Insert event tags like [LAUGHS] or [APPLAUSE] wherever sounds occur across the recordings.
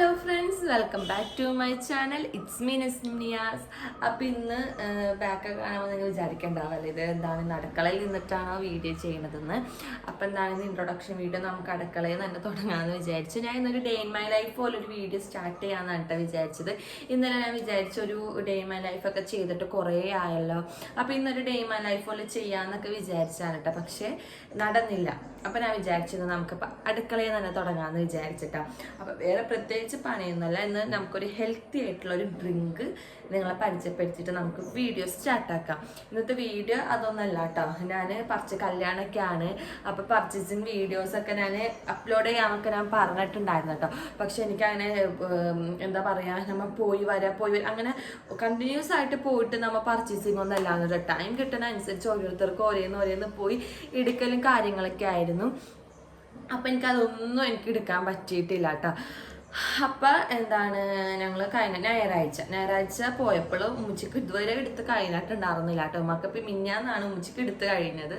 Hello friends welcome back to my channel it's me Niyas അപ്പം ഇന്ന് back കാണുമ്പോൾ നിങ്ങൾ വിചാരിക്കേണ്ടാവല്ലേ ഇത് എന്താണ് അടുക്കളയിൽ നിന്നിട്ടാണോ വീഡിയോ ചെയ്യണതെന്ന്. അപ്പം എന്താണ് ഇൻട്രൊഡക്ഷൻ വീഡിയോ നമുക്ക് അടുക്കളയിൽ തന്നെ തുടങ്ങാമെന്ന് വിചാരിച്ചു. ഞാൻ ഇന്നൊരു ഡേ ഇൻ മൈ ലൈഫ് പോലെ ഒരു വീഡിയോ സ്റ്റാർട്ട് ചെയ്യാമെന്നാണ് കേട്ടോ വിചാരിച്ചത്. ഇന്നലെ ഞാൻ വിചാരിച്ച ഒരു ഡേ ഇൻ മൈ ലൈഫൊക്കെ ചെയ്തിട്ട് കുറേ ആയല്ലോ. അപ്പം ഇന്നൊരു ഡേ ഇൻ മൈ ലൈഫ് പോലെ ചെയ്യാമെന്നൊക്കെ വിചാരിച്ചാണ് കേട്ടോ. പക്ഷേ നടന്നില്ല. അപ്പം ഞാൻ വിചാരിച്ചത് നമുക്ക് അടുക്കളയിൽ തന്നെ തുടങ്ങാമെന്ന് വിചാരിച്ചിട്ടാണ് അപ്പം വേറെ പ്രത്യേകിച്ച് പണിയൊന്നുമല്ല. ഇന്ന് നമുക്കൊരു ഹെൽത്തി ആയിട്ടുള്ള ഒരു ഡ്രിങ്ക് നിങ്ങളെ പരിചയപ്പെടുത്തിയിട്ട് നമുക്ക് വീഡിയോ സ്റ്റാർട്ട് ആക്കാം. ഇന്നത്തെ വീഡിയോ അതൊന്നല്ല കേട്ടോ ഞാൻ പറിച്ച് കല്യാണമൊക്കെയാണ് അപ്പോൾ പർച്ചേസിങ് വീഡിയോസൊക്കെ ഞാൻ അപ്ലോഡ് ചെയ്യാനൊക്കെ ഞാൻ പറഞ്ഞിട്ടുണ്ടായിരുന്നു കേട്ടോ. പക്ഷെ എനിക്ക് അങ്ങനെ എന്താ പറയാ നമ്മൾ പോയി വരാ പോയി വരാ അങ്ങനെ കണ്ടിന്യൂസ് ആയിട്ട് പോയിട്ട് നമ്മൾ പർച്ചേസിങ് ഒന്നും അല്ലാതെ ടൈം കിട്ടുന്ന അനുസരിച്ച് ഓരോരുത്തർക്കും ഓരോന്ന് ഓരോന്ന് പോയി എടുക്കലും കാര്യങ്ങളൊക്കെ ആയിരുന്നു. അപ്പം എനിക്കതൊന്നും എനിക്ക് എടുക്കാൻ പറ്റിയിട്ടില്ല കേട്ടോ. അപ്പം എന്താണ് ഞങ്ങൾ കഴിഞ്ഞ ഞായറാഴ്ച ഞായറാഴ്ച പോയപ്പോൾ ഉമ്മച്ചിക്ക് ഇതുവരെ എടുത്ത് കഴിഞ്ഞിട്ടുണ്ടായിരുന്നില്ല കേട്ടോ. ഉമ്മക്ക് ഇപ്പം മിഞ്ഞാന്നാണ് ഉമ്മച്ചിക്ക് എടുത്ത് കഴിഞ്ഞത്.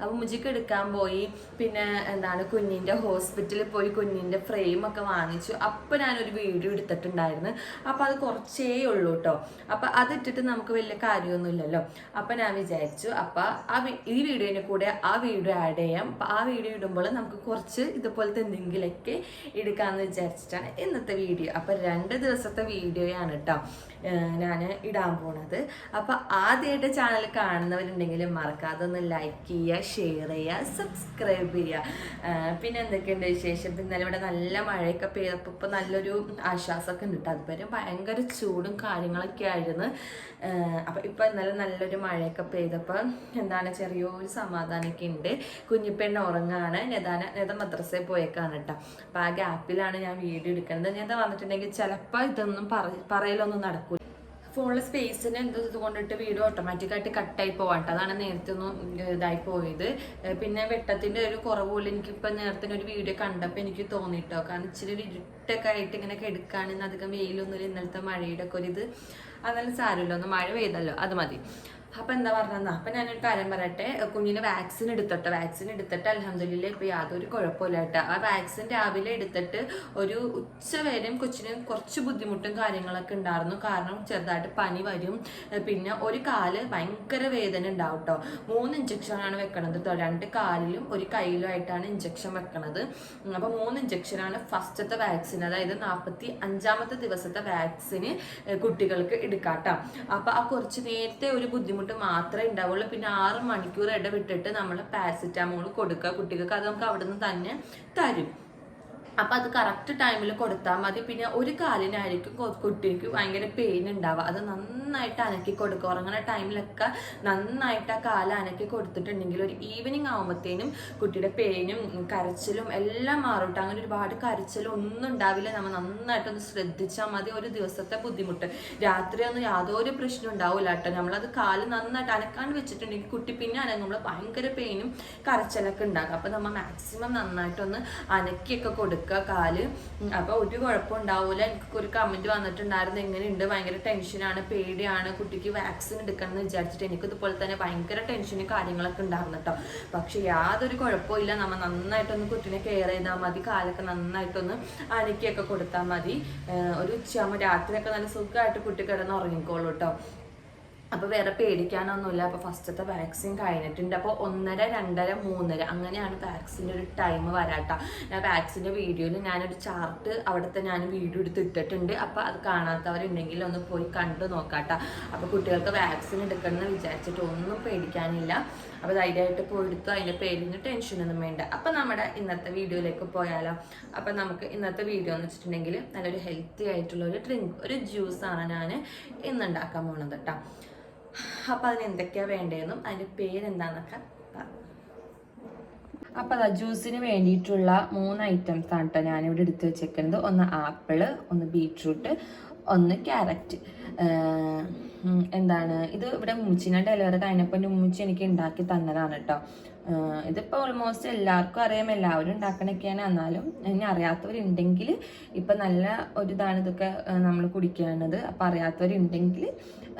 അപ്പം ഉമ്മച്ചിക്ക് എടുക്കാൻ പോയി. പിന്നെ എന്താണ് കുഞ്ഞിന്റെ ഹോസ്പിറ്റലിൽ പോയി കുഞ്ഞിന്റെ ഫ്രെയിം ഒക്കെ വാങ്ങിച്ചു. അപ്പം ഞാനൊരു വീഡിയോ എടുത്തിട്ടുണ്ടായിരുന്നു. അപ്പം അത് കുറച്ചേ ഉള്ളൂ കേട്ടോ. അപ്പം അതിട്ടിട്ട് നമുക്ക് വലിയ കാര്യമൊന്നുമില്ലല്ലോ. അപ്പം ഞാൻ വിചാരിച്ചു അപ്പം ആ ഈ വീഡിയോനെ കൂടെ ആ വീഡിയോ ആഡ് ചെയ്യാം. ആ വീഡിയോ ഇടുമ്പോൾ നമുക്ക് കുറച്ച് ഇതുപോലത്തെ എന്തെങ്കിലുമൊക്കെ എടുക്കാമെന്ന് വിചാരിച്ചിട്ടാണ് ഇന്നത്തെ വീഡിയോ. അപ്പം രണ്ട് ദിവസത്തെ വീഡിയോയാണ് കേട്ടോ ഞാൻ ഇടാൻ പോണത്. അപ്പം ആദ്യമായിട്ട് ചാനൽ കാണുന്നവരുണ്ടെങ്കിൽ മറക്കാതെ ഒന്ന് ലൈക്ക് ചെയ്യുക ഷെയർ ചെയ്യുക സബ്സ്ക്രൈബ് ചെയ്യുക. പിന്നെ എന്തൊക്കെയുണ്ട് വിശേഷം? ഇന്നലെ ഇവിടെ നല്ല മഴയൊക്കെ പെയ്തപ്പോൾ ഇപ്പം നല്ലൊരു ആശ്വാസമൊക്കെ ഉണ്ട് കേട്ടോ അതുവരെ ഭയങ്കര ചൂടും കാര്യങ്ങളൊക്കെ ആയിരുന്നു. അപ്പം ഇപ്പൊ ഇന്നലെ നല്ലൊരു മഴയൊക്കെ പെയ്തപ്പോൾ എന്താണ് ചെറിയൊരു സമാധാനമൊക്കെ ഉണ്ട്. കുഞ്ഞിപ്പെണ്ണ ഉറങ്ങാണ്. നെതാന നെത മദ്രസയിൽ പോയേക്കാണ് കേട്ടോ അപ്പം ആ ഗ്യാപ്പിലാണ് ഞാൻ വീഡിയോ നെത വന്നിട്ടുണ്ടെങ്കിൽ ചിലപ്പോൾ ഇതൊന്നും പറ പറയലൊന്നും നടക്കൂല. ഫോണിലെ സ്പേസിന് ഇത് കൊണ്ടിട്ട് വീഡിയോ ഓട്ടോമാറ്റിക്കായിട്ട് കട്ടായി പോവാട്ടെ. അതാണ് നേരത്തെ ഒന്നും ഇതായി പോയത്. പിന്നെ വെട്ടത്തിന്റെ ഒരു കുറവ് പോലെ എനിക്ക് ഇപ്പൊ നേരത്തെ ഒരു വീഡിയോ കണ്ടപ്പോൾ എനിക്ക് തോന്നിട്ടോ. കാരണം ഇച്ചിരി ഒരു ഇരുട്ടൊക്കെ ആയിട്ട് ഇങ്ങനെ കെടുക്കാണെന്ന് അധികം വെയിലൊന്നുമില്ല. ഇന്നലത്തെ മഴയുടെ ഒക്കെ ഒരു ഇത്. അതെല്ലാം സാരമില്ല. ഒന്ന് മഴ പെയ്തല്ലോ അത് മതി. അപ്പൊ എന്താ പറഞ്ഞാ അപ്പൊ ഞാനൊരു കാര്യം പറയട്ടെ. കുഞ്ഞിന് വാക്സിൻ എടുത്തിട്ട് വാക്സിൻ എടുത്തിട്ട് അലഹമില്ല ഇപ്പൊ യാതൊരു കുഴപ്പമില്ല കേട്ടോ. ആ വാക്സിൻ രാവിലെ എടുത്തിട്ട് ഒരു ഉച്ച വരെയും കൊച്ചിന് കുറച്ച് ബുദ്ധിമുട്ടും കാര്യങ്ങളൊക്കെ ഉണ്ടായിരുന്നു. കാരണം ചെറുതായിട്ട് പനി വരും. പിന്നെ ഒരു കാൽ ഭയങ്കര വേദന ഉണ്ടാവും കേട്ടോ. മൂന്ന് ഇഞ്ചക്ഷൻ ആണ് വെക്കണത് രണ്ട് കാലിലും ഒരു കയ്യിലും ആയിട്ടാണ് ഇഞ്ചക്ഷൻ വെക്കണത്. അപ്പൊ മൂന്ന് ഇഞ്ചക്ഷൻ ആണ് ഫസ്റ്റത്തെ വാക്സിൻ അതായത് നാൽപ്പത്തി അഞ്ചാമത്തെ ദിവസത്തെ വാക്സിന് കുട്ടികൾക്ക് എടുക്കാട്ടോ അപ്പൊ ആ കുറച്ച് നേരത്തെ ഒരു ബുദ്ധിമുട്ട് മാത്രമേ ഉണ്ടാവുള്ളൂ. പിന്നെ ആറ് മണിക്കൂർ ഇടവിട്ടിട്ട് നമ്മൾ പാരസിറ്റാമോൾ കൊടുക്കുക. കുട്ടികൾക്ക് അത് നമുക്ക് അവിടെ നിന്ന് തന്നെ തരും. അപ്പൊ അത് കറക്റ്റ് ടൈമിൽ കൊടുത്താൽ മതി. പിന്നെ ഒരു കാലിനായിരിക്കും കുട്ടിക്ക് ഭയങ്കര പെയിൻ ഉണ്ടാവുക അത് നന്നായിട്ട് അനക്കി കൊടുക്കുക ഉറങ്ങുന്ന ടൈമിലൊക്കെ നന്നായിട്ട് ആ കാല അനക്കി കൊടുത്തിട്ടുണ്ടെങ്കിൽ ഒരു ഈവനിങ് ആകുമ്പോഴത്തേനും കുട്ടിയുടെ പെയിനും കരച്ചിലും എല്ലാം മാറും. അങ്ങനെ ഒരുപാട് കരച്ചിലും ഒന്നും ഉണ്ടാവില്ല. നമ്മൾ നന്നായിട്ടൊന്ന് ശ്രദ്ധിച്ചാൽ മതി. ഒരു ദിവസത്തെ ബുദ്ധിമുട്ട്. രാത്രി ഒന്നും യാതൊരു പ്രശ്നം ഉണ്ടാവില്ല കേട്ടോ. നമ്മളത് കാൽ നന്നായിട്ട് അനക്കാണ്ട് വെച്ചിട്ടുണ്ടെങ്കിൽ കുട്ടി പിന്നെ അനങ്ങുമ്പോൾ ഭയങ്കര പെയിനും കരച്ചിലൊക്കെ ഉണ്ടാകും അപ്പൊ നമ്മൾ മാക്സിമം നന്നായിട്ടൊന്ന് അനക്കിയൊക്കെ കൊടുക്കുക കാൽ. ഉം, അപ്പൊ ഒരു കുഴപ്പം ഉണ്ടാവില്ല എനിക്ക് ഒരു കമന്റ് വന്നിട്ടുണ്ടായിരുന്നു എങ്ങനെയുണ്ട്? ഭയങ്കര ടെൻഷനാണ് പേടിയാണ്. കുട്ടിക്ക് വാക്സിൻ എടുക്കണം എന്ന് വിചാരിച്ചിട്ട് എനിക്ക് ഇതുപോലെ തന്നെ ഭയങ്കര ടെൻഷനും കാര്യങ്ങളൊക്കെ ഉണ്ടായിരുന്നു കേട്ടോ പക്ഷെ യാതൊരു കുഴപ്പമില്ല നമ്മൾ നന്നായിട്ടൊന്ന് കുട്ടിനെ കെയർ ചെയ്താൽ മതി. കാലൊക്കെ നന്നായിട്ടൊന്ന് അനക്കിയൊക്കെ കൊടുത്താൽ മതി. ഒരു ഉച്ചയാകുമ്പോൾ രാത്രിയൊക്കെ നല്ല സുഖമായിട്ട് കുട്ടി കിടന്ന് ഉറങ്ങിക്കോളൂ കേട്ടോ അപ്പോൾ വേറെ പേടിക്കാനൊന്നുമില്ല. അപ്പോൾ ഫസ്റ്റത്തെ വാക്സിൻ കഴിഞ്ഞിട്ടുണ്ട്. അപ്പോൾ ഒന്നര രണ്ടര മൂന്നര അങ്ങനെയാണ് വാക്സിന്റെ ഒരു ടൈം വരാട്ടോ. ഞാൻ വാക്സിന്റെ വീഡിയോയിൽ ഞാനൊരു ചാർട്ട് അവിടുത്തെ ഞാൻ വീഡിയോ എടുത്ത് ഇട്ടിട്ടുണ്ട്. അപ്പോൾ അത് കാണാത്തവരുണ്ടെങ്കിൽ ഒന്ന് പോയി കണ്ടു നോക്കാട്ടോ. അപ്പോൾ കുട്ടികൾക്ക് വാക്സിൻ എടുക്കണം എന്ന് വിചാരിച്ചിട്ട് ഒന്നും പേടിക്കാനില്ല. അപ്പോൾ ധൈര്യമായിട്ട് പോയി എടുത്തു അതിന്റെ പേരിന് ടെൻഷനൊന്നും വേണ്ട. അപ്പോൾ നമ്മുടെ ഇന്നത്തെ വീഡിയോയിലേക്ക് പോയാലോ. അപ്പോൾ നമുക്ക് ഇന്നത്തെ വീഡിയോ എന്ന് വെച്ചിട്ടുണ്ടെങ്കിൽ നല്ലൊരു ഹെൽത്തി ആയിട്ടുള്ള ഒരു ഡ്രിങ്ക് ഒരു ജ്യൂസാണ് ഞാൻ ഇന്ന് ഉണ്ടാക്കാൻ പോണത് കേട്ടോ അപ്പോൾ അതിന് എന്തൊക്കെയാണ് വേണ്ടതെന്നും അതിന്റെ പേരെന്താണെന്നൊക്കെ അപ്പോൾ അതാ ജ്യൂസിന് വേണ്ടിയിട്ടുള്ള മൂന്ന് ഐറ്റംസ് ആണ് കേട്ടോ ഞാനിവിടെ എടുത്ത് വെച്ചേക്കുന്നത്. ഒന്ന് ആപ്പിൾ ഒന്ന് ബീട്രൂട്ട് ഒന്ന് ക്യാരറ്റ്. എന്താണ്? ഇത് ഇവിടെ ഉമ്മച്ചിനെ ഡെലിവറി കഴിഞ്ഞപ്പോൾ എന്റെ ഉമ്മച്ചി എനിക്ക് ഉണ്ടാക്കി തന്നതാണ് കേട്ടോ ഇതിപ്പോൾ ഓൾമോസ്റ്റ് എല്ലാവർക്കും അറിയാം എല്ലാവരും ഉണ്ടാക്കണൊക്കെയാണ്. എന്നാലും ഇനി അറിയാത്തവരുണ്ടെങ്കിൽ ഇപ്പം നല്ല ഒരു ഇതാണ് ഇതൊക്കെ നമ്മൾ കുടിക്കുന്നത് അപ്പം അറിയാത്തവരുണ്ടെങ്കിൽ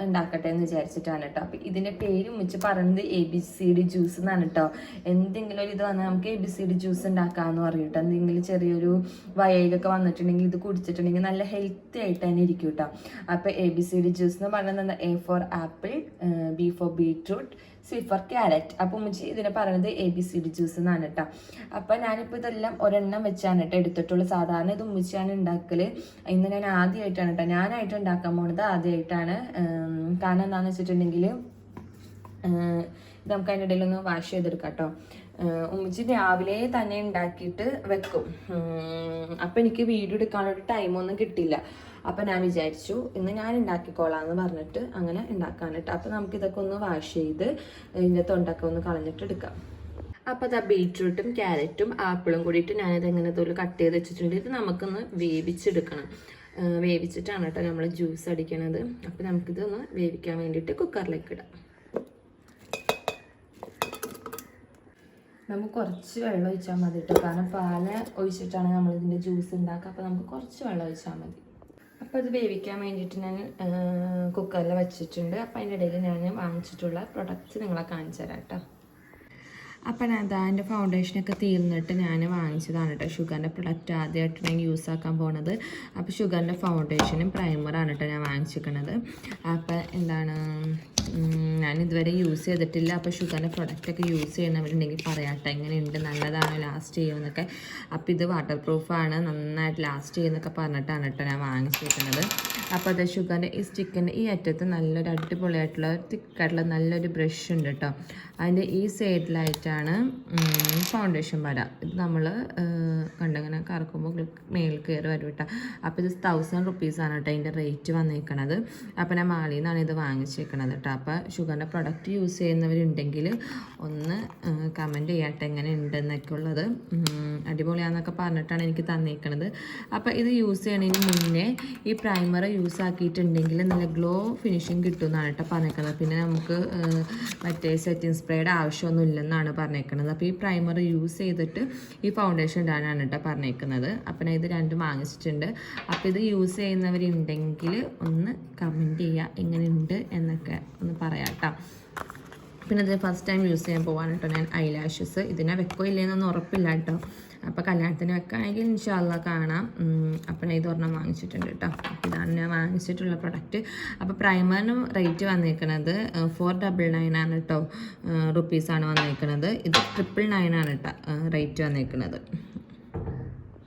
ഉണ്ടാക്കട്ടെ എന്ന് വിചാരിച്ചിട്ടാണ് കേട്ടോ അപ്പം ഇതിന്റെ പേര് മുച്ച് പറയുന്നത് A B C D juice എന്നാണ് കേട്ടോ എന്തെങ്കിലും ഒരു ഇത് വന്നാൽ നമുക്ക് A B C D juice ഉണ്ടാക്കാമെന്ന് പറയും കേട്ടോ എന്തെങ്കിലും ചെറിയൊരു വയലൊക്കെ വന്നിട്ടുണ്ടെങ്കിൽ ഇത് കുടിച്ചിട്ടുണ്ടെങ്കിൽ നല്ല ഹെൽത്തി ആയിട്ട് തന്നെ ഇരിക്കും കേട്ടോ അപ്പോൾ A B C D juice എന്ന് പറയുന്നത് A for apple B for beetroot C for carrot അപ്പോൾ ഉമ്മച്ചി ഇതിനെ പറയുന്നത് A B C D juice എന്നാണ് കേട്ടോ അപ്പോൾ ഞാനിപ്പോൾ ഇതെല്ലാം ഒരെണ്ണം വെച്ചാണ് കേട്ടോ എടുത്തിട്ടുള്ളത് സാധാരണ ഇത് ഉമ്മച്ചിയാണ് ഉണ്ടാക്കൽ ഇന്ന് ഞാൻ ആദ്യമായിട്ടാണ് കേട്ടോ ഞാനായിട്ട് ഉണ്ടാക്കാൻ പോണത് ആദ്യമായിട്ടാണ് കാരണം എന്താണെന്ന് വെച്ചിട്ടുണ്ടെങ്കിൽ നമുക്ക് അതിന്റെ ഇടയിൽ ഒന്ന് വാഷ് ചെയ്തെടുക്കാം കേട്ടോ ഉമ്മച്ചി രാവിലെ തന്നെ ഉണ്ടാക്കിയിട്ട് വെക്കും. അപ്പം എനിക്ക് വീഡിയോ എടുക്കാനുള്ള ടൈമൊന്നും കിട്ടില്ല. അപ്പം ഞാൻ വിചാരിച്ചു ഇന്ന് ഞാൻ ഉണ്ടാക്കിക്കോളാം എന്ന് പറഞ്ഞിട്ട് അങ്ങനെ ഉണ്ടാക്കാനിട്ട് അപ്പം നമുക്കിതൊക്കെ ഒന്ന് വാഷ് ചെയ്ത് ഇതിന്റെ തൊണ്ടൊക്കെ ഒന്ന് കളഞ്ഞിട്ട് എടുക്കാം. അപ്പോൾ അതാ ബീറ്റ്റൂട്ടും ക്യാരറ്റും ആപ്പിളും കൂടിയിട്ട് ഞാനിത് എങ്ങനെ തോൽ കട്ട് ചെയ്ത് വെച്ചിട്ടുണ്ട്. ഇത് നമുക്കൊന്ന് വേവിച്ചെടുക്കണം. വേവിച്ചിട്ടാണ് കേട്ടോ നമ്മൾ ജ്യൂസ് അടിക്കണത്. അപ്പോൾ നമുക്കിതൊന്ന് വേവിക്കാൻ വേണ്ടിയിട്ട് കുക്കറിലേക്ക് ഇടാം. നമുക്ക് കുറച്ച് വെള്ളം ഒഴിച്ചാൽ മതി കേട്ടോ കാരണം പാൽ ഒഴിച്ചിട്ടാണ് നമ്മളിതിന്റെ ജ്യൂസ് ഉണ്ടാക്കുക അപ്പോൾ നമുക്ക് കുറച്ച് വെള്ളം ഒഴിച്ചാൽ മതി. അപ്പോൾ ഇത് വേവിക്കാൻ വേണ്ടിയിട്ട് ഞാൻ കുക്കറിൽ വെച്ചിട്ടുണ്ട്. അപ്പോൾ അതിന്റെ ഇടയിൽ ഞാൻ വാങ്ങിച്ചിട്ടുള്ള പ്രൊഡക്റ്റ്സ് നിങ്ങളെ കാണിച്ചു തരാം കേട്ടോ അപ്പം അതാ എന്റെ ഫൗണ്ടേഷനൊക്കെ തീർന്നിട്ട് ഞാൻ വാങ്ങിച്ചതാണ് കേട്ടോ ഷുഗറിന്റെ പ്രൊഡക്റ്റ് ആദ്യമായിട്ട് ഞാൻ യൂസ് ആക്കാൻ പോണത്. അപ്പോൾ ഷുഗറിന്റെ ഫൗണ്ടേഷനും പ്രൈമറാണ് കേട്ടോ ഞാൻ വാങ്ങിച്ചിരിക്കണത്. അപ്പം എന്താണ് ഇതുവരെ യൂസ് ചെയ്തിട്ടില്ല. അപ്പോൾ ഷുഗറിന്റെ പ്രൊഡക്റ്റൊക്കെ യൂസ് ചെയ്യണവരുണ്ടെങ്കിൽ പറയാട്ടെ. എങ്ങനെയുണ്ട്? നല്ലതാണ്? ലാസ്റ്റ് ചെയ്യുമെന്നൊക്കെ. അപ്പോൾ ഇത് വാട്ടർ പ്രൂഫാണ് നന്നായിട്ട് ലാസ്റ്റ് ചെയ്യുന്നൊക്കെ പറഞ്ഞിട്ടാണ് കേട്ടോ ഞാൻ വാങ്ങിച്ചിരിക്കുന്നത് അപ്പോൾ അത് ഷുഗറിന്റെ ഈ സ്റ്റിക്കിന്റെ ഈ അറ്റത്ത് നല്ലൊരു അടിപൊളിയായിട്ടുള്ള തിക്കായിട്ടുള്ള നല്ലൊരു ബ്രഷ് ഉണ്ട് കേട്ടോ അതിന്റെ ഈ സൈഡിലായിട്ടാണ് ഫൗണ്ടേഷൻ വരാം ഇത് നമ്മൾ കണ്ടിങ്ങനെ കറക്കുമ്പോൾ മേൽ കയറി വരും കേട്ടോ അപ്പോൾ ഇത് തൗസൻഡ് റുപ്പീസാണ് കേട്ടോ അതിന്റെ റേറ്റ് വന്നിരിക്കണത് അപ്പോൾ ഞാൻ മാളിയിൽ നിന്നാണ് ഇത് വാങ്ങിച്ചേക്കണത് കേട്ടോ അപ്പോൾ ഷുഗറിന്റെ പ്രൊഡക്റ്റ് യൂസ് ചെയ്യുന്നവരുണ്ടെങ്കിൽ ഒന്ന് കമന്റ് ചെയ്യട്ടെ എങ്ങനെ ഉണ്ടെന്നൊക്കെ ഉള്ളത് അടിപൊളിയാണെന്നൊക്കെ പറഞ്ഞിട്ടാണ് എനിക്ക് തന്നിരിക്കുന്നത് അപ്പോൾ ഇത് യൂസ് ചെയ്യണതിന് മുന്നേ ഈ പ്രൈമർ യൂസ് ആക്കിയിട്ടുണ്ടെങ്കിൽ നല്ല ഗ്ലോ ഫിനിഷിങ് കിട്ടുമെന്നാണ് കേട്ടോ പറഞ്ഞേക്കുന്നത് പിന്നെ നമുക്ക് മറ്റേ സെറ്റിംഗ് സ്പ്രേയുടെ ആവശ്യമൊന്നും ഇല്ലെന്നാണ് പറഞ്ഞേക്കുന്നത് അപ്പോൾ ഈ പ്രൈമർ യൂസ് ചെയ്തിട്ട് ഈ ഫൗണ്ടേഷൻ ഇടാനാണ് കേട്ടോ പറഞ്ഞേക്കുന്നത് അപ്പം ഞാൻ ഇത് രണ്ടും വാങ്ങിച്ചിട്ടുണ്ട്. അപ്പോൾ ഇത് യൂസ് ചെയ്യുന്നവരുണ്ടെങ്കിൽ ഒന്ന് കമന്റ് ചെയ്യുക എങ്ങനെയുണ്ട് എന്നൊക്കെ ഒന്ന് പറയാം കേട്ടോ പിന്നെ ഇത് ഫസ്റ്റ് ടൈം യൂസ് ചെയ്യാൻ പോവാണ് കേട്ടോ ഞാൻ ഐ ലാഷസ് ഇതിനെ വെക്കോ ഇല്ലേന്നൊന്നും ഉറപ്പില്ല കേട്ടോ അപ്പോൾ കല്യാണത്തിന് വെക്കുകയാണെങ്കിൽ ഇൻഷാല്ല കാണാം. അപ്പം ഇത് ഒരെണ്ണം വാങ്ങിച്ചിട്ടുണ്ട് കേട്ടോ ഇതാണ് ഞാൻ വാങ്ങിച്ചിട്ടുള്ള പ്രൊഡക്റ്റ് അപ്പോൾ പ്രൈമറിനും റേറ്റ് വന്നിരിക്കുന്നത് ഫോർ ഡബിൾ നയൻ ആണ് കേട്ടോ റുപ്പീസാണ് വന്നിരിക്കുന്നത് ഇത് ട്രിപ്പിൾ നയൻ ആണ് കേട്ടോ റേറ്റ് വന്നിരിക്കുന്നത്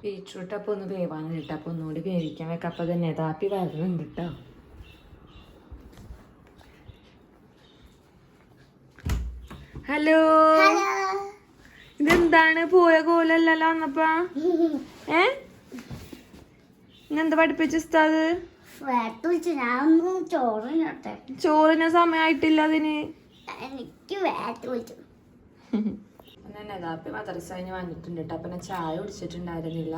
ബീറ്റ്റൂട്ട് അപ്പോൾ ഒന്ന് വേവാണ് കേട്ടോ അപ്പോൾ ഒന്നുകൂടി വേവിക്കാൻ വെക്കാം. അപ്പോൾ തന്നെ താപ്പി വരുന്നുണ്ട് കേട്ടോ ഹലോ. ഇതെന്താണ്? പോയ കോലല്ലല്ലോ അന്നപ്പ. [LAUGHS] ഏ? ഇന്നെന്താ പഠിപ്പിച്ച ഉസ്താദ്? ചോറിന് സമയമായിട്ടില്ല അതിന്. എനിക്ക് മദർസ [LAUGHS] മദ്രസ കഴിഞ്ഞ് വന്നിട്ടുണ്ട് കേട്ടോ അപ്പം ഞാൻ ചായ കുടിച്ചിട്ടുണ്ടായിരുന്നില്ല.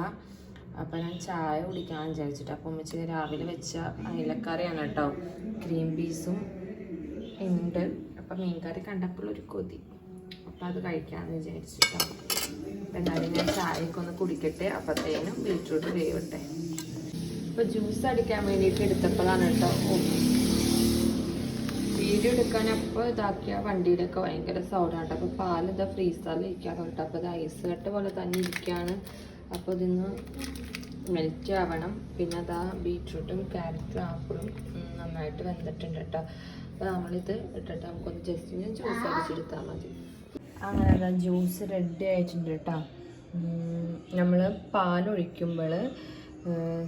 അപ്പം ഞാൻ ചായ കുടിക്കാൻ വിചാരിച്ചിട്ട് അപ്പൊ ഉമ്മച്ച രാവിലെ വെച്ച അയിലക്കറിയാണ് കേട്ടോ ഗ്രീൻ പീസും ഉണ്ട്. അപ്പം കണ്ടപ്പോൾ ഒരു കൊതി. അപ്പം അത് കഴിക്കാമെന്ന് വിചാരിച്ചിട്ടോ. അപ്പം എന്തായാലും ഞാൻ ചായയൊക്കെ ഒന്ന് കുടിക്കട്ടെ. അപ്പത്തേനും ബീട്രൂട്ട് വേവട്ടെ. അപ്പം ജ്യൂസ് അടിക്കാൻ വേണ്ടിയിട്ട് എടുത്തപ്പോഴാണ് കേട്ടോ. വീഡിയോ എടുക്കാൻ അപ്പോൾ ഇതാക്കിയ വണ്ടിയിലൊക്കെ ഭയങ്കര സൗണ്ടാണ് അപ്പോൾ പാൽ ഇതാ ഫ്രീസറിൽ ഇരിക്കാണ് കേട്ടോ അപ്പോൾ ഇത് ഐസ് കട്ട് പോലെ തന്നെ ഇരിക്കുകയാണ് അപ്പോൾ ഇതിന്ന് മെൽറ്റ് ആവണം. പിന്നെ അതാ ബീറ്റ്റൂട്ടും ക്യാരറ്റും ആപ്പിളും നന്നായിട്ട് വെന്തിട്ടുണ്ട് കേട്ടോ. അപ്പോൾ നമ്മളിത് ഇട്ടിട്ട് നമുക്കൊന്ന് ജസ്റ്റ് ഞാൻ ജ്യൂസ് അടിച്ചെടുത്താൽ മതി. അങ്ങനെ അതാ ജ്യൂസ് റെഡി ആയിട്ടുണ്ട് കേട്ടോ. നമ്മൾ പാലൊഴിക്കുമ്പോൾ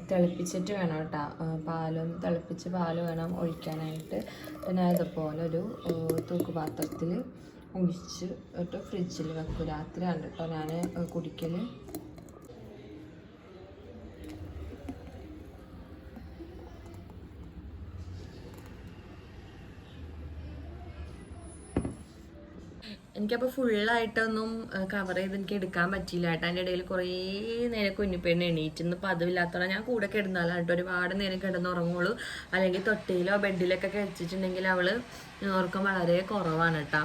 തിളപ്പിച്ചിട്ട് വേണം കേട്ടോ. പാലും തിളപ്പിച്ച് പാൽ വേണം ഒഴിക്കാനായിട്ട്. പിന്നെ അതുപോലെ ഒരു തൂക്കുപാത്രത്തിൽ ഒഴിച്ച് ഇട്ട് ഫ്രിഡ്ജിൽ വെക്കും. രാത്രിയാണ് കേട്ടോ ഞാൻ കുടിക്കൽ എനിക്കപ്പോൾ ഫുള്ളായിട്ടൊന്നും കവർ ചെയ്ത് എനിക്ക് എടുക്കാൻ പറ്റിയില്ല. കേട്ടോ അതിന്റെ ഇടയിൽ കുറേ നേരം കുഞ്ഞിപ്പെണ്ണ് എണീറ്റിന്ന് പതിവില്ലാത്തോളം ഞാൻ കൂടെ കിടന്നാലാണ് കേട്ടോ. ഒരുപാട് നേരം കിടന്നുറങ്ങുള്ളൂ. അല്ലെങ്കിൽ തൊട്ടിയിലോ ബെഡിലൊക്കെ കഴിച്ചിട്ടുണ്ടെങ്കിൽ അവൾ ഉറക്കം വളരെ കുറവാണ് കേട്ടോ.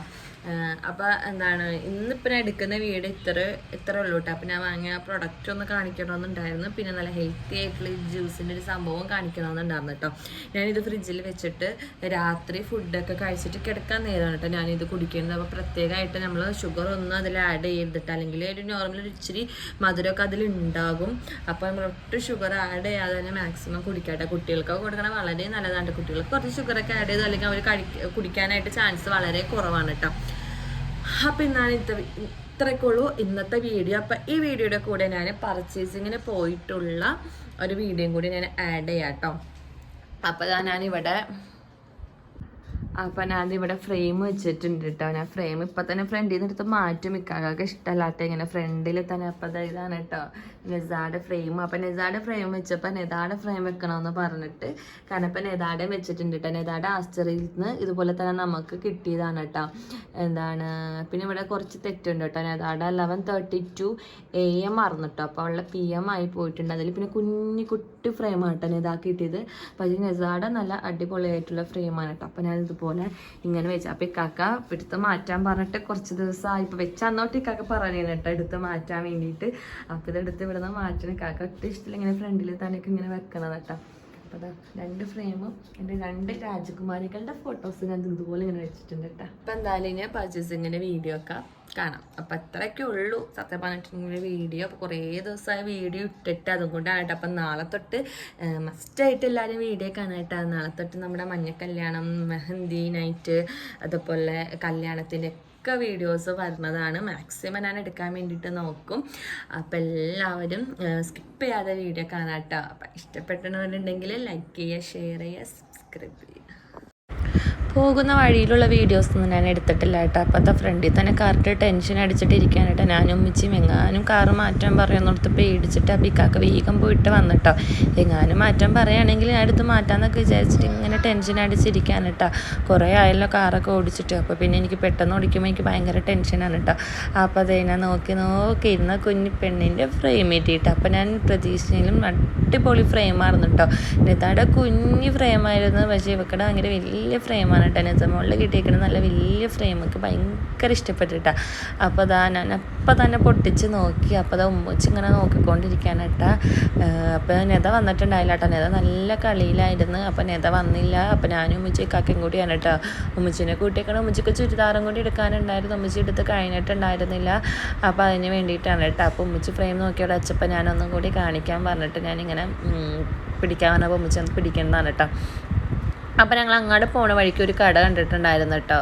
അപ്പോൾ എന്താണ് ഇന്നിപ്പോൾ ഞാൻ എടുക്കുന്ന വീഡിയോ ഇത്ര ഇത്ര ഉള്ളൂ കേട്ടോ അപ്പോൾ ഞാൻ വാങ്ങിയ പ്രൊഡക്റ്റ് ഒന്ന് കാണിക്കണമെന്നുണ്ടായിരുന്നു പിന്നെ നല്ല ഹെൽത്തി ആയിട്ടുള്ള ഈ ജ്യൂസിന്റെ ഒരു സംഭവം കാണിക്കണമെന്നുണ്ടായിരുന്നു കേട്ടോ ഞാനിത് ഫ്രിഡ്ജിൽ വെച്ചിട്ട് രാത്രി ഫുഡൊക്കെ കഴിച്ചിട്ട് കിടക്കാൻ നേരമാണ് കേട്ടോ ഞാനിത് കുടിക്കുന്നത് അപ്പോൾ പ്രത്യേകമായിട്ട് നമ്മൾ ഷുഗർ ഒന്നും അതിൽ ആഡ് ചെയ്തിട്ട് അല്ലെങ്കിൽ ഒരു നോർമൽ ഒരു ഇച്ചിരി മധുരമൊക്കെ അതിലുണ്ടാകും അപ്പോൾ നമ്മൾ ഒട്ടും ഷുഗർ ആഡ് ചെയ്യാതെ തന്നെ മാക്സിമം കുടിക്കട്ടെ. കുട്ടികൾക്കൊക്കെ കൊടുക്കണത് വളരെ നല്ലതാണ് കുട്ടികൾക്ക് കുറച്ച് ഷുഗറൊക്കെ ആഡ് ചെയ്ത്. അല്ലെങ്കിൽ അവർ കഴി കുടിക്കാനായിട്ട് ചാൻസ് വളരെ കുറവാണ് കേട്ടോ അപ്പം ഇന്നാണ് ഇത്ര ഇത്രയ്ക്കുള്ളൂ ഇന്നത്തെ വീഡിയോ അപ്പം ഈ വീഡിയോയുടെ കൂടെ ഞാൻ പർച്ചേസിങ്ങിന് പോയിട്ടുള്ള ഒരു വീഡിയോയും കൂടി ഞാൻ ആഡ് ചെയ്യാം കേട്ടോ അപ്പോൾ ഞാനിവിടെ അപ്പം ഞാൻ ഇവിടെ ഫ്രെയിം വെച്ചിട്ടുണ്ട് കേട്ടോ ഞാൻ ഫ്രെയിം ഇപ്പം തന്നെ ഫ്രണ്ടിൽ നിന്ന് എടുത്ത് മാറ്റി ഇക്കാക്കൊക്കെ ഇഷ്ടമല്ലാത്ത ഇങ്ങനെ ഫ്രണ്ടിൽ തന്നെ അപ്പം ഇതാണ് കേട്ടോ നെസാടെ ഫ്രെയിം അപ്പൊ നെസാടെ ഫ്രെയിം വെച്ചപ്പോൾ നെതാടെ ഫ്രെയിം വെക്കണമെന്ന് പറഞ്ഞിട്ട് കാരണം ഇപ്പം നെതാടെ വെച്ചിട്ടുണ്ട് കേട്ടോ നെതാടെ ആസ്റ്ററിയിൽ നിന്ന് ഇതുപോലെ തന്നെ നമുക്ക് കിട്ടിയതാണ് കേട്ടോ എന്താണ് പിന്നെ ഇവിടെ കുറച്ച് തെറ്റുണ്ട് കേട്ടോ നെതാടെ eleven thirty two A M ആയിരുന്നു കേട്ടോ അവളുടെ പി എം ആയി പോയിട്ടുണ്ട്. അതിൽ പിന്നെ കുഞ്ഞി കുട്ടി ഫ്രെയിമാണ് കേട്ടോ നെതാ കിട്ടിയത്. പക്ഷേ നെസാടെ നല്ല അടിപൊളിയായിട്ടുള്ള ഫ്രെയിമാണ് കേട്ടോ അപ്പൊ ഞാൻ ഇതുപോലെ ഇങ്ങനെ വെച്ചു. അപ്പോൾ കാക്ക എടുത്ത് മാറ്റാൻ പറഞ്ഞിട്ട് കുറച്ച് ദിവസമായി ഇപ്പോൾ വെച്ച ഈ കാക്ക പറഞ്ഞിരുന്നു കേട്ടോ എടുത്ത് മാറ്റാൻ വേണ്ടിയിട്ട്. അപ്പോൾ ഇതെടുത്ത് ഇവിടുന്ന് മാറ്റണം. കാക്ക ഒട്ടും ഇഷ്ടത്തിൽ ഇങ്ങനെ ഫ്രണ്ടിൽ തന്നെ ഇങ്ങനെ വെക്കണം കേട്ടോ. അപ്പോൾ അതാ രണ്ട് ഫ്രെയിമും എന്റെ രണ്ട് രാജകുമാരികളുടെ ഫോട്ടോസ് ഞാൻ ഇതുപോലെ ഇങ്ങനെ വെച്ചിട്ടുണ്ട് കേട്ടോ. അപ്പം എന്തായാലും ഇനി പർച്ചേസിങ്ങിന്റെ വീഡിയോ ഒക്കെ കാണാം. അപ്പം അത്രയൊക്കെ ഉള്ളൂ. സത്യം പറഞ്ഞിട്ടുണ്ടെങ്കിൽ വീഡിയോ അപ്പോൾ കുറേ ദിവസമായി വീഡിയോ ഇട്ടിട്ട് അതുകൊണ്ടാണ് കേട്ടോ. അപ്പം നാളെ തൊട്ട് മസ്റ്റായിട്ട് എല്ലാവരും വീഡിയോ കാണാട്ടോ നാളെ തൊട്ട് നമ്മുടെ മഞ്ഞ കല്യാണം മെഹന്തി നൈറ്റ് അതുപോലെ കല്യാണത്തിന്റെ ഒക്കെ വീഡിയോസ് വരുന്നതാണ്. മാക്സിമം ഞാൻ എടുക്കാൻ വേണ്ടിയിട്ട് നോക്കും. അപ്പം എല്ലാവരും സ്കിപ്പ് ചെയ്യാതെ വീഡിയോ കാണാട്ടോ. അപ്പം ഇഷ്ടപ്പെട്ടിട്ടുണ്ടെങ്കിൽ ലൈക്ക് ചെയ്യുക ഷെയർ ചെയ്യുക സബ്സ്ക്രൈബ് ചെയ്യുക. പോകുന്ന വഴിയിലുള്ള വീഡിയോസ് ഒന്നും ഞാൻ എടുത്തിട്ടില്ല കേട്ടോ. അപ്പോഴത്തെ ഫ്രണ്ടിൽ തന്നെ കാറിട്ട് ടെൻഷൻ അടിച്ചിട്ട് ഇരിക്കാനായിട്ട് ഞാനും ഉമ്മിച്ചും എങ്ങാനും കാറ് മാറ്റാൻ പറയുന്നിടത്ത് പേടിച്ചിട്ട് അപ്പോൾ ഇക്കാക്ക വേഗം പോയിട്ട് വന്നിട്ടോ. എങ്ങാനും മാറ്റാൻ പറയുകയാണെങ്കിൽ ഞാൻ എടുത്ത് മാറ്റാമെന്നൊക്കെ വിചാരിച്ചിട്ട് ഇങ്ങനെ ടെൻഷൻ അടിച്ചിരിക്കാൻ കേട്ടോ. കുറേ ആയല്ലോ കാറൊക്കെ ഓടിച്ചിട്ട്. അപ്പോൾ പിന്നെ എനിക്ക് പെട്ടെന്ന് ഓടിക്കുമ്പോൾ എനിക്ക് ഭയങ്കര ടെൻഷനാണ് കേട്ടോ. അപ്പോൾ അതേ ഞാൻ നോക്കി നോക്കി ഇരുന്ന കുഞ്ഞു പെണ്ണിന്റെ ഫ്രെയിം ഇട്ടിട്ട് അപ്പോൾ ഞാൻ പ്രതീക്ഷയിലും അടിപൊളി ഫ്രെയിമായിരുന്നു കേട്ടോ. നിതാടെ കുഞ്ഞു ഫ്രെയിമായിരുന്നു പക്ഷേ ഇവക്കടെ ഭയങ്കര വലിയ ഫ്രെയിമാണ് കേട്ടോ മുകളിൽ കിട്ടിയിരിക്കുന്നത് നല്ല വലിയ ഫ്രെയിമൊക്കെ ഭയങ്കര ഇഷ്ടപ്പെട്ടിട്ടാ. അപ്പോൾ അതാ ഞാൻ അപ്പം തന്നെ പൊട്ടിച്ച് നോക്കി. അപ്പോൾ അതാ ഉമ്മച്ച് ഇങ്ങനെ നോക്കിക്കൊണ്ടിരിക്കാനട്ടാ അപ്പോൾ നെത വന്നിട്ടുണ്ടായില്ല കേട്ടോ നെത നല്ല കളിയിലായിരുന്നു. അപ്പോൾ നെത വന്നില്ല. അപ്പോൾ ഞാനും ഉമ്മച്ചി കാക്കയും കൂടിയാണ് കേട്ടോ ഉമ്മച്ചിനെ കൂട്ടിയേക്കണം ഉമ്മച്ചിക്ക് ചുരിദാറും കൂടി എടുക്കാനുണ്ടായിരുന്നു. ഉമ്മച്ചി എടുത്ത് കഴിഞ്ഞിട്ടുണ്ടായിരുന്നില്ല. അപ്പോൾ അതിന് വേണ്ടിയിട്ടാണ് കേട്ടോ. അപ്പോൾ ഉമ്മച്ചി ഫ്രെയിം നോക്കിയോടെ വെച്ചപ്പോൾ ഞാനൊന്നും കൂടി കാണിക്കാൻ പറഞ്ഞിട്ട് ഞാനിങ്ങനെ പിടിക്കാൻ പറഞ്ഞപ്പോൾ ഉമ്മച്ചി ഒന്ന് പിടിക്കേണ്ടതാണ് കേട്ടോ. അപ്പോൾ ഞങ്ങൾ അങ്ങോട്ട് പോണ വഴിക്ക് ഒരു കട കണ്ടിട്ടുണ്ടായിരുന്നു കേട്ടോ.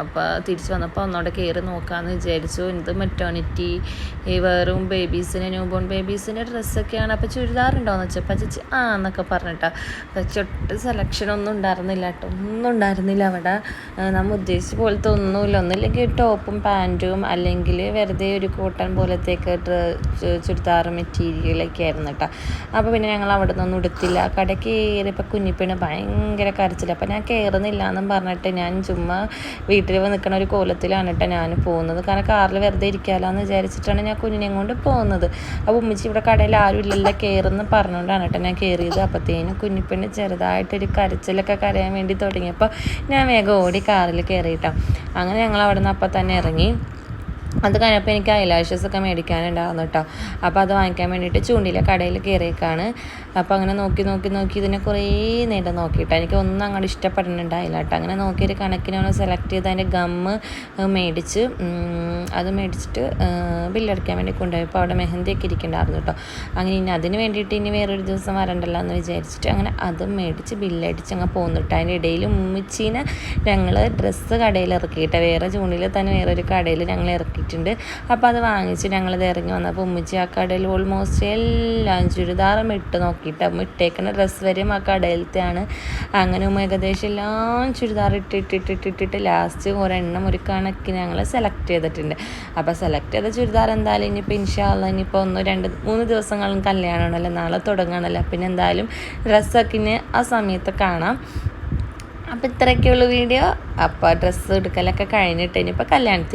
അപ്പോൾ തിരിച്ച് വന്നപ്പോൾ ഒന്നോടെ കയറി നോക്കാമെന്ന് വിചാരിച്ചു. ഇത് മെറ്റേണിറ്റി വേറും ബേബീസിന് ന്യൂ ബോൺ ബേബീസിന്റെ ഡ്രസ്സൊക്കെയാണ് അപ്പോൾ ചുരിദാറുണ്ടോയെന്ന് വെച്ചപ്പോൾ ചേച്ചി ആ എന്നൊക്കെ പറഞ്ഞിട്ടോ. ചൊട്ട് സെലക്ഷനൊന്നും ഉണ്ടായിരുന്നില്ല കേട്ടോ. ഒന്നും ഉണ്ടായിരുന്നില്ല അവിടെ. നമ്മൾ ഉദ്ദേശിച്ച പോലത്തെ ഒന്നുമില്ല. ഒന്നുമില്ലെങ്കിൽ ടോപ്പും പാന്റും അല്ലെങ്കിൽ വെറുതെ ഒരു കോട്ടൺ പോലത്തെയൊക്കെ ചുരിദാർ മെറ്റീരിയലൊക്കെ ആയിരുന്നു കേട്ടോ. അപ്പോൾ പിന്നെ ഞങ്ങൾ അവിടെ നിന്നൊന്നും എടുത്തില്ല. കടയ്ക്ക് കയറിയപ്പോൾ കുഞ്ഞിപ്പെണ്ണ് ഭയങ്കര കരച്ചിൽ അപ്പോൾ ഞാൻ കയറുന്നില്ല എന്നും പറഞ്ഞിട്ട് ഞാൻ ചുമ്മാ വീട്ടിൽ നിൽക്കുന്ന ഒരു കോലത്തിലാണ് കേട്ടോ ഞാൻ പോകുന്നത്. കാരണം കാറിൽ വെറുതെ ഇരിക്കാമല്ലോ എന്ന് വിചാരിച്ചിട്ടാണ് ഞാൻ കുഞ്ഞിനെയും കൊണ്ട് പോകുന്നത്. അപ്പോൾ ഉമ്മച്ചി ഇവിടെ കടയിൽ ആരും ഇല്ലല്ലോ കയറുന്ന് പറഞ്ഞുകൊണ്ടാണ് കേട്ടോ ഞാൻ കയറിയത് അപ്പോഴത്തേനും കുഞ്ഞിപ്പെണ്ണ് ചെറുതായിട്ടൊരു കരച്ചിലൊക്കെ കരയാൻ വേണ്ടി തുടങ്ങിയപ്പോൾ ഞാൻ വേഗം ഓടി കാറിൽ കയറിയിട്ടോ അങ്ങനെ ഞങ്ങൾ അവിടെ നിന്ന് അപ്പം തന്നെ ഇറങ്ങി. അത് കഴിഞ്ഞപ്പോൾ എനിക്ക് ഒക്കെ മേടിക്കാനുണ്ടായിരുന്നു കേട്ടോ അപ്പോൾ അത് വാങ്ങിക്കാൻ വേണ്ടിയിട്ട് ചൂണ്ടിയിലെ കടയിൽ കയറിയേക്കാണ് അപ്പോൾ അങ്ങനെ നോക്കി നോക്കി നോക്കി ഇതിനെ കുറേ നേരം നോക്കിയിട്ട്. എനിക്ക് ഒന്നും അങ്ങോട്ട് ഇഷ്ടപ്പെടുന്നുണ്ടായില്ല കേട്ടോ അങ്ങനെ നോക്കിയൊരു കണക്കിനാണ് സെലക്ട് ചെയ്ത് അതിന്റെ ഗമ്മ് മേടിച്ച് അത് മേടിച്ചിട്ട് ബില്ലടിക്കാൻ വേണ്ടി കൊണ്ടുപോയപ്പോൾ അവിടെ മെഹന്തിയൊക്കെ ഇരിക്കണ്ടായിരുന്നു കേട്ടോ അങ്ങനെ ഇനി അതിന് വേണ്ടിയിട്ട് ഇനി വേറൊരു ദിവസം വരണ്ടല്ലോ എന്ന് വിചാരിച്ചിട്ട് അങ്ങനെ അത് മേടിച്ച് ബില്ലടിച്ച് അങ്ങ് പോന്നിട്ട് അതിന്റെ ഇടയിൽ ഉമ്മിച്ചീനെ ഞങ്ങൾ ഡ്രസ്സ് കടയിൽ ഇറക്കിയിട്ട് വേറെ ചൂണ്ടിൽ തന്നെ വേറൊരു കടയിൽ ഞങ്ങൾ ഇറക്കിയിട്ടുണ്ട് അപ്പോൾ അത് വാങ്ങിച്ച് ഞങ്ങളിത് ഇറങ്ങി വന്നപ്പോൾ ഉമ്മച്ചി ആ കടയിൽ ഓൾമോസ്റ്റ് എല്ലാം ചുരിദാറും ഇട്ട് നോക്കിയിട്ട്. അമ്മ ഇട്ടേക്കുന്ന ഡ്രസ്സ് വരെയും ആ കടയിലത്തെയാണ്. അങ്ങനെ ഉമ്മ ഏകദേശം എല്ലാം ചുരിദാർ ഇട്ടിട്ടിട്ടിട്ടിട്ടിട്ട് ലാസ്റ്റ് ഒരെണ്ണം ഒരു കണക്കിന് ഞങ്ങൾ സെലക്ട് ചെയ്തിട്ടുണ്ട്. അപ്പോൾ സെലക്ട് ചെയ്ത ചുരിദാർ എന്തായാലും ഇനിയിപ്പോൾ ഇൻഷാല്ല ഇനിയിപ്പോൾ ഒന്ന് രണ്ട് മൂന്ന് ദിവസങ്ങളും കല്യാണമാണല്ലോ. നാളെ തുടങ്ങുകയാണല്ലോ പിന്നെ എന്തായാലും ഡ്രസ്സൊക്കെ ഇനി ആ സമയത്ത് കാണാം. അപ്പോൾ ഇത്രയൊക്കെയുള്ളൂ വീഡിയോ. അപ്പോൾ ഡ്രസ്സ് എടുക്കലൊക്കെ കഴിഞ്ഞിട്ട് ഇനിയിപ്പോൾ കല്യാണത്തിന്